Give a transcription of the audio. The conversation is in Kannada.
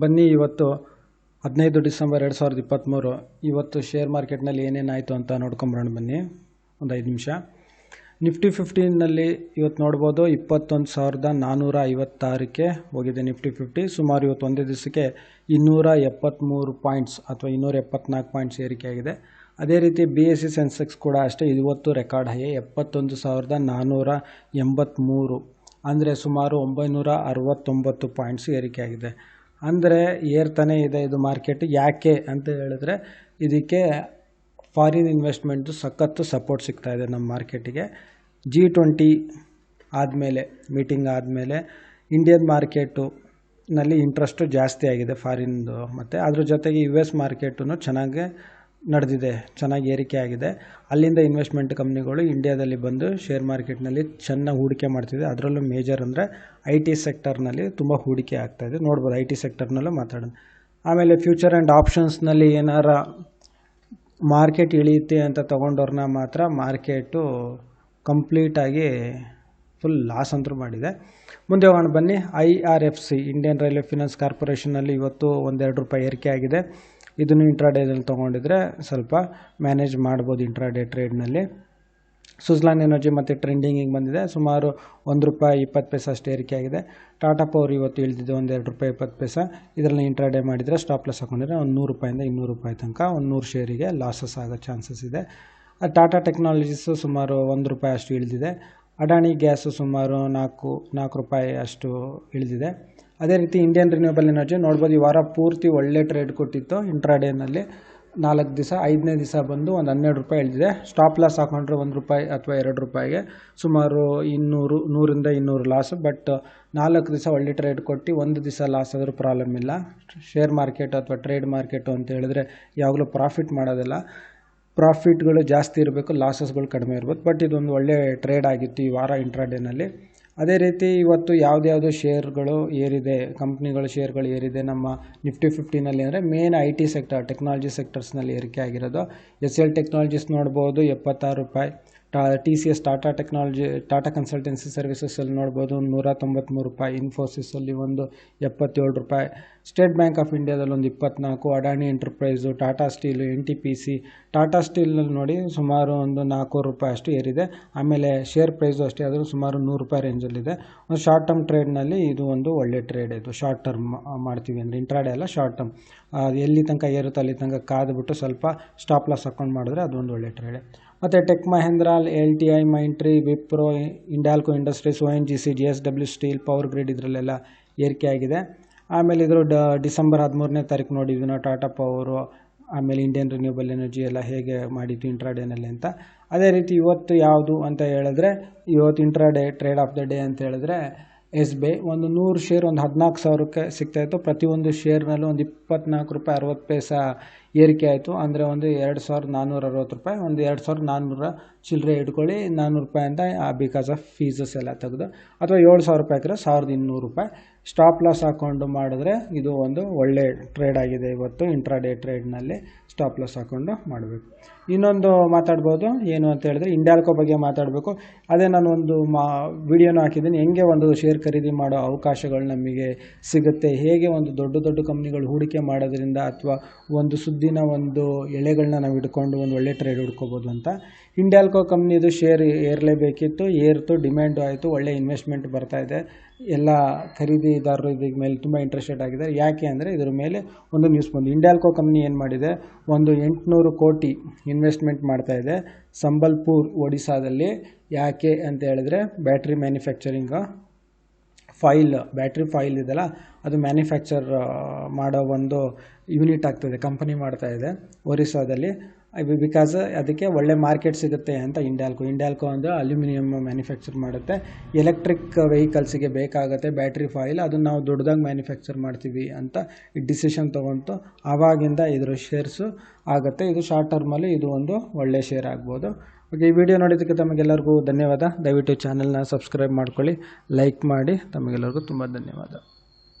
ಬನ್ನಿ, ಇವತ್ತು ಹದಿನೈದು ಡಿಸೆಂಬರ್ ಎರಡು ಸಾವಿರದ ಇಪ್ಪತ್ತ್ಮೂರು ಇವತ್ತು ಶೇರ್ ಮಾರ್ಕೆಟ್ನಲ್ಲಿ ಏನೇನಾಯಿತು ಅಂತ ನೋಡ್ಕೊಂಬರೋಣ ಬನ್ನಿ. ಒಂದು ಐದು ನಿಮಿಷ. ನಿಫ್ಟಿ ಫಿಫ್ಟೀನಲ್ಲಿ ಇವತ್ತು ನೋಡ್ಬೋದು, ಇಪ್ಪತ್ತೊಂದು ಸಾವಿರದ ನಾನ್ನೂರ ಐವತ್ತಾರಕ್ಕೆ ಹೋಗಿದೆ ನಿಫ್ಟಿ ಫಿಫ್ಟಿ. ಸುಮಾರು ಇವತ್ತು ಒಂದೇ ದಿವಸಕ್ಕೆ ಇನ್ನೂರ ಎಪ್ಪತ್ತ್ಮೂರು ಪಾಯಿಂಟ್ಸ್ ಅಥವಾ ಇನ್ನೂರ ಎಪ್ಪತ್ನಾಲ್ಕು ಪಾಯಿಂಟ್ಸ್ ಏರಿಕೆಯಾಗಿದೆ ಅದೇ ರೀತಿ ಬಿ ಎಸ್ ಸಿ ಸೆನ್ಸೆಕ್ಸ್ ಕೂಡ ಅಷ್ಟೇ ಇವತ್ತು ರೆಕಾರ್ಡ್ ಹೈ ಎಪ್ಪತ್ತೊಂದು ಸಾವಿರದ ನಾನ್ನೂರ ಎಂಬತ್ತ್ಮೂರು ಅಂದರೆ ಸುಮಾರು ಒಂಬೈನೂರ ಅರವತ್ತೊಂಬತ್ತು ಪಾಯಿಂಟ್ಸ್ ಏರಿಕೆಯಾಗಿದೆ ಅಂದರೆ ಏರ್ತಾನೆ ಇದೆ ಇದು ಮಾರ್ಕೆಟ್ ಯಾಕೆ ಅಂತ ಹೇಳಿದ್ರೆ ಇದಕ್ಕೆ ಫಾರಿನ್ ಇನ್ವೆಸ್ಟ್ಮೆಂಟು ಸಖತ್ತು ಸಪೋರ್ಟ್ ಸಿಗ್ತಾ ಇದೆ ನಮ್ಮ ಮಾರ್ಕೆಟಿಗೆ ಜಿ ಟ್ವೆಂಟಿ ಆದಮೇಲೆ ಮೀಟಿಂಗ್ ಆದಮೇಲೆ ಇಂಡಿಯನ್ ಮಾರ್ಕೆಟು ನಲ್ಲಿ ಇಂಟ್ರೆಸ್ಟು ಜಾಸ್ತಿ ಆಗಿದೆ ಫಾರಿನ್ದು ಮತ್ತು ಅದ್ರ ಜೊತೆಗೆ ಯು ಎಸ್ ಮಾರ್ಕೆಟೂ ಚೆನ್ನಾಗಿ ನಡೆದಿದೆ, ಚೆನ್ನಾಗಿ ಏರಿಕೆ ಆಗಿದೆ. ಅಲ್ಲಿಂದ ಇನ್ವೆಸ್ಟ್ಮೆಂಟ್ ಕಂಪ್ನಿಗಳು ಇಂಡಿಯಾದಲ್ಲಿ ಬಂದು ಶೇರ್ ಮಾರ್ಕೆಟ್ನಲ್ಲಿ ಚೆನ್ನಾಗಿ ಹೂಡಿಕೆ ಮಾಡ್ತಿದೆ. ಅದರಲ್ಲೂ ಮೇಜರ್ ಅಂದರೆ ಐ ಟಿ ಸೆಕ್ಟರ್ನಲ್ಲಿ ತುಂಬ ಹೂಡಿಕೆ ಆಗ್ತಾಯಿದೆ ನೋಡ್ಬೋದು ಐ ಟಿ ಸೆಕ್ಟರ್ನಲ್ಲೂ ಮಾತಾಡೋಣ. ಆಮೇಲೆ ಫ್ಯೂಚರ್ ಆ್ಯಂಡ್ ಆಪ್ಷನ್ಸ್ನಲ್ಲಿ ಏನಾರ ಮಾರ್ಕೆಟ್ ಇಳಿಯುತ್ತೆ ಅಂತ ತೊಗೊಂಡವ್ರನ್ನ ಮಾತ್ರ ಮಾರ್ಕೆಟು ಕಂಪ್ಲೀಟಾಗಿ ಫುಲ್ ಲಾಸ್ ಅಂತೂ ಮಾಡಿದೆ. ಮುಂದೆ ಹೋಗೋಣ ಬನ್ನಿ. I R F C Indian railway finance ಕಾರ್ಪೊರೇಷನಲ್ಲಿ ಇವತ್ತು ಒಂದೆರಡು ರೂಪಾಯಿ ಏರಿಕೆ ಆಗಿದೆ. ಇದನ್ನು ಇಂಟ್ರಾಡೇದಲ್ಲಿ ತೊಗೊಂಡಿದ್ರೆ ಸ್ವಲ್ಪ ಮ್ಯಾನೇಜ್ ಮಾಡ್ಬೋದು ಇಂಟ್ರಾಡೇ ಟ್ರೇಡ್ನಲ್ಲಿ ಸುಜ್ಲಾನ್ ಎನರ್ಜಿ ಮತ್ತು ಟ್ರೆಂಡಿಂಗಿಗೆ ಬಂದಿದೆ. ಸುಮಾರು ಒಂದು ರೂಪಾಯಿ ಇಪ್ಪತ್ತು ಪೈಸೆ ಅಷ್ಟು ಏರಿಕೆ ಆಗಿದೆ. ಟಾಟಾ ಪವರ್ ಇವತ್ತು ಇಳಿದಿದೆ ಒಂದು ಎರಡು ರೂಪಾಯಿ ಇಪ್ಪತ್ತು ಪೈಸೆ. ಇದರಲ್ಲಿ ಇಂಟ್ರಾಡೇ ಮಾಡಿದರೆ ಸ್ಟಾಪ್ ಲಾಸ್ ಹಾಕೊಂಡಿದ್ರೆ ಒಂದು ನೂರು ರೂಪಾಯಿಂದ ಇನ್ನೂರು ರೂಪಾಯಿ ತನಕ ಒಂದು ನೂರು ಶೇರಿಗೆ ಲಾಸಸ್ ಆಗೋ ಚಾನ್ಸಸ್ ಇದೆ. ಟಾಟಾ ಟೆಕ್ನಾಲಜೀಸು ಸುಮಾರು ಒಂದು ರೂಪಾಯಿ ಅಷ್ಟು ಇಳಿದಿದೆ. ಅಡಾಣಿ ಗ್ಯಾಸು ಸುಮಾರು ನಾಲ್ಕು ನಾಲ್ಕು ರೂಪಾಯಿ ಅಷ್ಟು ಇಳಿದಿದೆ. ಅದೇ ರೀತಿ ಇಂಡಿಯನ್ ರಿನ್ಯೂಬಲ್ ಎನರ್ಜಿ ನೋಡ್ಬೋದು ಈ ವಾರ ಪೂರ್ತಿ ಒಳ್ಳೆ ಟ್ರೇಡ್ ಕೊಟ್ಟಿತ್ತು ಇಂಟ್ರಾಡೇನಲ್ಲಿ ನಾಲ್ಕು ದಿವಸ, ಐದನೇ ದಿವಸ ಬಂದು ಒಂದು ಹನ್ನೆರಡು ರೂಪಾಯಿ ಇಳಿದಿದೆ. ಸ್ಟಾಪ್ ಲಾಸ್ ಹಾಕೊಂಡ್ರೆ ಒಂದು ರೂಪಾಯಿ ಅಥವಾ ಎರಡು ರೂಪಾಯಿಗೆ. ಸುಮಾರು ಇನ್ನೂರು, ನೂರಿಂದ ಇನ್ನೂರು ಲಾಸ್ ಬಟ್ ನಾಲ್ಕು ದಿವಸ ಒಳ್ಳೆ ಟ್ರೇಡ್ ಕೊಟ್ಟು ಒಂದು ದಿವಸ ಲಾಸ್ ಆದರೂ ಪ್ರಾಬ್ಲಮ್ ಇಲ್ಲ. ಶೇರ್ ಮಾರ್ಕೆಟ್ ಅಥವಾ ಟ್ರೇಡ್ ಮಾರ್ಕೆಟು ಅಂತ ಹೇಳಿದ್ರೆ ಯಾವಾಗಲೂ ಪ್ರಾಫಿಟ್ ಮಾಡೋದಿಲ್ಲ. ಪ್ರಾಫಿಟ್ಗಳು ಜಾಸ್ತಿ ಇರಬೇಕು ಲಾಸಸ್ಗಳು ಕಡಿಮೆ ಇರ್ಬೋದು. ಬಟ್ ಇದೊಂದು ಒಳ್ಳೆ ಟ್ರೇಡ್ ಆಗಿತ್ತು ಈ ವಾರ ಇಂಟ್ರಾಡೇನಲ್ಲಿ ಅದೇ ರೀತಿ ಇವತ್ತು ಯಾವುದ್ಯಾವುದು ಶೇರ್ಗಳು ಏರಿದೆ, ಕಂಪ್ನಿಗಳ ಶೇರ್ಗಳು ಏರಿದೆ, ನಮ್ಮ ನಿಫ್ಟಿ ಫಿಫ್ಟಿನಲ್ಲಿ ಅಂದರೆ main I T sector technology ಸೆಕ್ಟರ್ಸ್ನಲ್ಲಿ ಏರಿಕೆ ಆಗಿರೋದು. ಎಸ್ ಎಲ್ ಟೆಕ್ನಾಲಜೀಸ್ ನೋಡ್ಬೋದು, ಎಪ್ಪತ್ತಾರು ರೂಪಾಯಿ. ಟಾ T C S Tata technology Tata consultancy ಸರ್ವಿಸಸಲ್ಲಿ ನೋಡ್ಬೋದು, ನೂರ ತೊಂಬತ್ತ್ಮೂರು ರೂಪಾಯಿ. ಇನ್ಫೋಸಿಸಲ್ಲಿ ಒಂದು ಎಪ್ಪತ್ತೇಳು ರೂಪಾಯಿ. ಸ್ಟೇಟ್ ಬ್ಯಾಂಕ್ ಆಫ್ ಇಂಡಿಯಾದಲ್ಲಿ ಒಂದು ಇಪ್ಪತ್ನಾಲ್ಕು Adani enterprise, Tata steel, N T P C, Tata ಸ್ಟೀಲ್ನಲ್ಲಿ ನೋಡಿ ಸುಮಾರು ಒಂದು ನಾಲ್ಕು ರೂಪಾಯಿ ಅಷ್ಟು ಏರಿದೆ. ಆಮೇಲೆ ಶೇರ್ ಪ್ರೈಸು ಅಷ್ಟೇ, ಆದರೂ ಸುಮಾರು ನೂರು ರೂಪಾಯಿ ರೇಂಜಲ್ಲಿದೆ. ಒಂದು ಶಾರ್ಟ್ ಟರ್ಮ್ ಟ್ರೇಡ್ನಲ್ಲಿ ಇದು ಒಂದು ಒಳ್ಳೆ ಟ್ರೇಡ್ ಇದು. ಶಾರ್ಟ್ ಟರ್ಮ್ ಮಾಡ್ತೀವಿ ಅಂದರೆ ಇಂಟ್ರಾಡೇ ಅಲ್ಲ, ಶಾರ್ಟ್ ಟರ್ಮ್. ಎಲ್ಲಿ ತನಕ ಏರುತ್ತೆ ಅಲ್ಲಿ ತನಕ ಕಾದ್ಬಿಟ್ಟು ಸ್ವಲ್ಪ ಸ್ಟಾಪ್ ಲಾಸ್ ಅಕೌಂಟ್ ಮಾಡಿದ್ರೆ ಅದೊಂದು ಒಳ್ಳೆ ಟ್ರೇಡ್. ಮತ್ತು tech Mahindra L T I, Mindtree, Wipro, Hindalco industries O N G C, J S W, steel, power grid ಇದರಲ್ಲೆಲ್ಲ ಏರಿಕೆ ಆಗಿದೆ. ಆಮೇಲೆ ಇದ್ರ ಡಿಸೆಂಬರ್ ಹದಿಮೂರನೇ ತಾರೀಕು ನೋಡಿದ್ವಿ ನಾವು ಟಾಟಾ ಪವರು ಆಮೇಲೆ ಇಂಡಿಯನ್ ರಿನ್ಯೂಬಲ್ ಎನರ್ಜಿ ಎಲ್ಲ ಹೇಗೆ ಮಾಡಿತ್ತು ಇಂಟ್ರಾಡೇನಲ್ಲಿ ಅಂತ. ಅದೇ ರೀತಿ ಇವತ್ತು ಯಾವುದು ಅಂತ ಹೇಳಿದ್ರೆ, ಇವತ್ತು intraday trade of the day ಅಂತ ಹೇಳಿದ್ರೆ ಎಸ್ ಬಿ ಐ ಒಂದು ನೂರು ಶೇರ್ ಒಂದು ಹದಿನಾಲ್ಕು ಸಾವಿರಕ್ಕೆ ಸಿಗ್ತಾಯಿತ್ತು ಪ್ರತಿಯೊಂದು ಶೇರ್ನಲ್ಲೂ ಒಂದು ಇಪ್ಪತ್ನಾಲ್ಕು ರೂಪಾಯಿ ಅರವತ್ತು ಪೈಸೆ ಏರಿಕೆ ಆಯಿತು. ಅಂದರೆ ಒಂದು ಎರಡು ಸಾವಿರದ ನಾನ್ನೂರ ಅರವತ್ತು ರೂಪಾಯಿ, ಒಂದು ಎರಡು ಸಾವಿರದ ನಾನ್ನೂರ ಚಿಲ್ಲರೆ ಇಟ್ಕೊಳ್ಳಿ ನಾನ್ನೂರು ರೂಪಾಯಿ ಅಂತ ಬಿಕಾಸ್ ಆಫ್ ಫೀಸಸ್ ಎಲ್ಲ ತೆಗೆದು, ಅಥವಾ ಏಳು ಸಾವಿರ ರೂಪಾಯಿ ಹಾಕಿದ್ರೆ ಸಾವಿರದ ಇನ್ನೂರು ರೂಪಾಯಿ. ಸ್ಟಾಪ್ ಲಾಸ್ ಹಾಕ್ಕೊಂಡು ಮಾಡಿದ್ರೆ ಇದು ಒಂದು ಒಳ್ಳೆ ಟ್ರೇಡ್ ಆಗಿದೆ ಇವತ್ತು ಇಂಟ್ರಾ ಡೇ ಟ್ರೇಡ್ನಲ್ಲಿ ಸ್ಟಾಪ್ ಲಾಸ್ ಹಾಕ್ಕೊಂಡು ಮಾಡಬೇಕು. ಇನ್ನೊಂದು ಮಾತಾಡ್ಬೋದು, ಏನು ಅಂತ ಹೇಳಿದ್ರೆ ಇಂಡ್ಯಾಲ್ಕೋ ಬಗ್ಗೆ ಮಾತಾಡಬೇಕು. ಅದೇ ನಾನು ಒಂದು ಮಾ ವಿಡಿಯೋನ ಹಾಕಿದ್ದೀನಿ. ಹೆಂಗೆ ಒಂದು ಶೇರ್ ಖರೀದಿ ಮಾಡೋ ಅವಕಾಶಗಳು ನಮಗೆ ಸಿಗುತ್ತೆ, ಹೇಗೆ ಒಂದು ದೊಡ್ಡ ದೊಡ್ಡ ಕಂಪ್ನಿಗಳು ಹೂಡಿಕೆ ಮಾಡೋದ್ರಿಂದ ಅಥವಾ ಒಂದು ಸುದ್ದಿನ ಒಂದು ಎಳೆಗಳನ್ನ ನಾವು ಇಟ್ಕೊಂಡು ಒಂದು ಒಳ್ಳೆ ಟ್ರೇಡ್ ಹುಡ್ಕೋಬೋದು ಅಂತ. ಇಂಡ್ಯಾಲ್ಕೋ ಕಂಪ್ನಿದು ಶೇರ್ ಏರಲೇಬೇಕಿತ್ತು. ಏರ್ತು ಡಿಮ್ಯಾಂಡು ಆಯಿತು. ಒಳ್ಳೆ ಇನ್ವೆಸ್ಟ್ಮೆಂಟ್ ಬರ್ತಾ ಇದೆ. ಎಲ್ಲ ಖರೀದಿದಾರರು ಇದ್ರ ಮೇಲೆ ತುಂಬ ಇಂಟ್ರೆಸ್ಟೆಡ್ ಆಗಿದ್ದಾರೆ. ಯಾಕೆ ಅಂದರೆ ಇದ್ರ ಮೇಲೆ ಒಂದು ನ್ಯೂಸ್ ಬಂದು ಇಂಡ್ಯಾಲ್ಕೋ ಕಂಪ್ನಿ ಏನು ಮಾಡಿದೆ? ಒಂದು ಎಂಟುನೂರು ಕೋಟಿ ಇನ್ವೆಸ್ಟ್ಮೆಂಟ್ ಮಾಡ್ತಾ ಇದೆ. ಸಂಬಲ್ಪುರ್ ಒಡಿಸಾದಲ್ಲಿ ಯಾಕೆ ಅಂತ ಹೇಳಿದ್ರೆ battery manufacturing foil battery foil ಇದೆಯಲ್ಲ, ಅದು ಮ್ಯಾನುಫ್ಯಾಕ್ಚರ್ ಮಾಡೋ ಒಂದು ಯೂನಿಟ್ ಆಗ್ತಾಯಿದೆ ಕಂಪನಿ ಮಾಡ್ತಾಯಿದೆ ಒರಿಸ್ಸಾದಲ್ಲಿ. ಬಿಕಾಸ್ ಅದಕ್ಕೆ ಒಳ್ಳೆ ಮಾರ್ಕೆಟ್ ಸಿಗುತ್ತೆ ಅಂತ ಇಂಡ್ಯಾಲ್ಕೋ ಇಂಡ್ಯಾಲ್ಕೋ ಅಂದರೆ ಅಲ್ಯೂಮಿನಿಯಂ ಮ್ಯಾನುಫ್ಯಾಕ್ಚರ್ ಮಾಡುತ್ತೆ. ಎಲೆಕ್ಟ್ರಿಕ್ ವೆಹಿಕಲ್ಸಿಗೆ ಬೇಕಾಗುತ್ತೆ ಬ್ಯಾಟ್ರಿ ಫಾಯಿಲ್ ಅದನ್ನು ನಾವು ದೊಡ್ಡದಾಗಿ ಮ್ಯಾನುಫ್ಯಾಕ್ಚರ್ ಮಾಡ್ತೀವಿ ಅಂತ ಡಿಸಿಷನ್ ತೊಗೊಂತು ಆವಾಗಿಂದ ಇದರ ಶೇರ್ಸು ಆಗುತ್ತೆ. ಇದು ಶಾರ್ಟ್ ಟರ್ಮಲ್ಲಿ ಇದು ಒಂದು ಒಳ್ಳೆ ಶೇರ್ ಆಗ್ಬೋದು. ಓಕೆ ಈ ವಿಡಿಯೋ ನೋಡಿದ್ದಕ್ಕೆ ತಮಗೆಲ್ಲರಿಗೂ ಧನ್ಯವಾದ. ದಯವಿಟ್ಟು ಚಾನಲ್ನ ಸಬ್ಸ್ಕ್ರೈಬ್ ಮಾಡ್ಕೊಳ್ಳಿ ಲೈಕ್ ಮಾಡಿ. ತಮಗೆಲ್ಲರಿಗೂ ತುಂಬ ಧನ್ಯವಾದ.